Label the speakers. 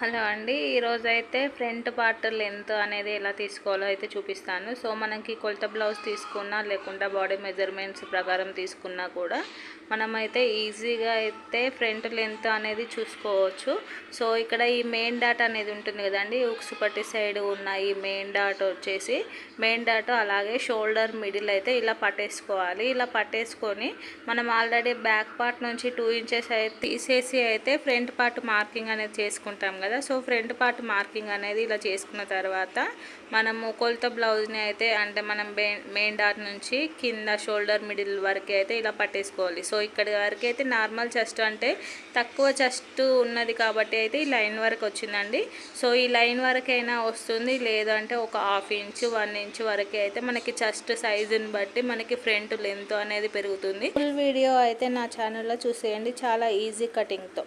Speaker 1: Hello అండి ఈరోజు అయితే ఫ్రంట్ పార్ట్ లెంత్ అనేది ఎలా తీసుకోవాలో అయితే చూపిస్తాను. సో మనకి కొలత బ్లౌజ్ తీసుకున్నా లేకుండా బాడీ మెజర్మెంట్స్ ప్రకారం తీసుకున్నా కూడా మనమైతే ఈజీగా అయితే ఫ్రంట్ లెంత్ అనేది చూసుకోవచ్చు. సో ఇక్కడ ఈ మెయిన్ డాట్ అనేది ఉంటుంది కదండి ఉక్స్ పట్టి సైడ్ ఉన్న ఈ మెయిన్ డాట్ వచ్చేసి మెయిన్ డాట్ అలాగే షోల్డర్ మిడిల్ అయితే ఇలా పట్టేసుకోవాలి. ఇలా పట్టేసుకొని మనం ఆల్రెడీ బ్యాక్ పార్ట్ నుంచి టూ ఇంచెస్ అయితే తీసేసి అయితే ఫ్రంట్ పార్ట్ మార్కింగ్ అనేది చేసుకుంటాం కదా. సో ఫ్రంట్ పార్ట్ మార్కింగ్ అనేది ఇలా చేసుకున్న తర్వాత మనము కొలత బ్లౌజ్ని అయితే అంటే మనం మెయిన్ డాట్ నుంచి కింద షోల్డర్ మిడిల్ వరకు అయితే ఇలా పట్టేసుకోవాలి. సో ఇక్కడి వరకు అయితే నార్మల్ చెస్ట్ అంటే తక్కువ చెస్ట్ ఉన్నది కాబట్టి అయితే ఈ లైన్ వరకు వచ్చిందండి. సో ఈ లైన్ వరకు అయినా వస్తుంది. లేదంటే ఒక హాఫ్ ఇంచ్ వన్ ఇంచ్ వరకు అయితే మనకి చెస్ట్ సైజుని బట్టి మనకి ఫ్రంట్ లెంత్ అనేది పెరుగుతుంది. ఫుల్ వీడియో అయితే నా ఛానల్లో చూసేయండి. చాలా ఈజీ కటింగ్తో.